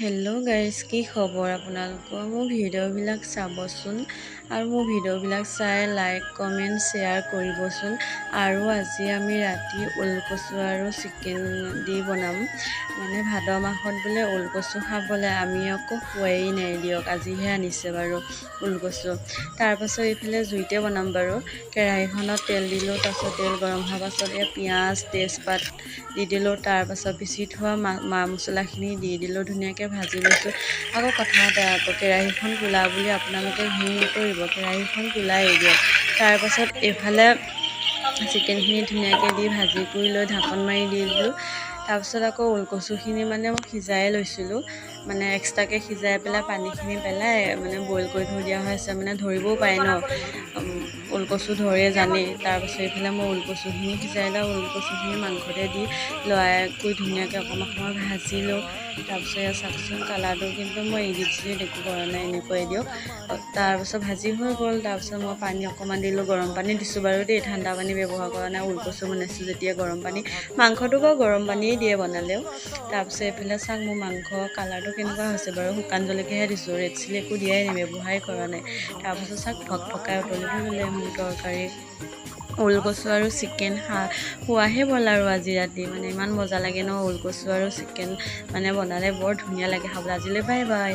Hello guys কি খবৰ আপোনালোকৰ? মোৰ ভিডিঅ'বিলাক চাবচোন আৰু মোৰ ভিডিঅ'বিলাক চাই লাইক কমেণ্ট শ্বেয়াৰ কৰিবচোন। আৰু আজি আমি ৰাতি ওলকচু আৰু চিকেন দি বনাম। মানে ভাদ মাহত বোলে ওলকচু খাবলৈ আমি আকৌ খোৱাই নাই দিয়ক আজিহে আনিছে বাৰু ওলকচু। তাৰপাছত এইফালে জুইতে বনাম বাৰু। কেৰাহীখনত তেল দিলোঁ তাৰপাছত তেল গৰম হোৱাৰ পাছত এই পিঁয়াজ তেজপাত দি দিলোঁ। তাৰপাছত পিচি থোৱা মা মা মছলাখিনি দি দিলোঁ ধুনীয়াকৈ ভাজি লৈছোঁ আকৌ কথা এটা আকৌ কেৰাহীখন কোলা বুলি আপোনালোকে হেৰি নকৰিব কেৰাহীখন কোলাই দিয়ক। তাৰপাছত এইফালে চিকেনখিনি ধুনীয়াকৈ দি ভাজি কৰি লৈ ঢাকোন মাৰি দি দিলোঁ। তাৰপিছত আকৌ ওলকচুখিনি মানে মই সিজাই লৈছিলোঁ। মানে এক্সট্ৰাকৈ সিজাই পেলাই পানীখিনি পেলাই মানে বইল কৰি থৈ দিয়া হৈ আছে। মানে ধৰিবও পাৰে ন। ওলকচু ধৰে জানেই। তাৰপিছত এইফালে মই ওলকচুখিনি সিজাই লওঁ। ওলকচুখিনি মাংসতে দি লৰাই কৰি ধুনীয়াকৈ অকণমান সময় ভাজিলোঁ। তাৰপিছত চাওকচোন কালাৰটো কিন্তু মই এডিট চেডিট একো কৰা নাই এনেকুৱাই দিয়ক। তাৰপিছত ভাজি হৈ গ'ল তাৰপিছত মই পানী অকণমান দিলোঁ গৰম পানী দিছোঁ বাৰু দেই ঠাণ্ডা পানী ব্যৱহাৰ কৰা নাই ওলকচু বনাইছোঁ যেতিয়া গৰম পানী। মাংসটো বাৰু গৰম পানীয়ে দিয়ে বনালেও। তাৰপিছত এইফালে চাওক মোৰ মাংস কালাৰটো কেনেকুৱা হৈছে বাৰু শুকান জলকীয়াহে দিছোঁ ৰেড চিলি একো দিয়াই নাই ব্যৱহাৰেই কৰা নাই। তাৰপিছত চাওক ফক ফকাই উতলিব ল'লে মোৰ তৰকাৰী। ওলকচু আৰু চিকেন খা খোৱাহে ব'ল আৰু আজি ৰাতি মানে ইমান মজা লাগে ন ওলকচু আৰু চিকেন মানে বনালে বৰ ধুনীয়া লাগে খাবলৈ আজিলৈ বাই বাই।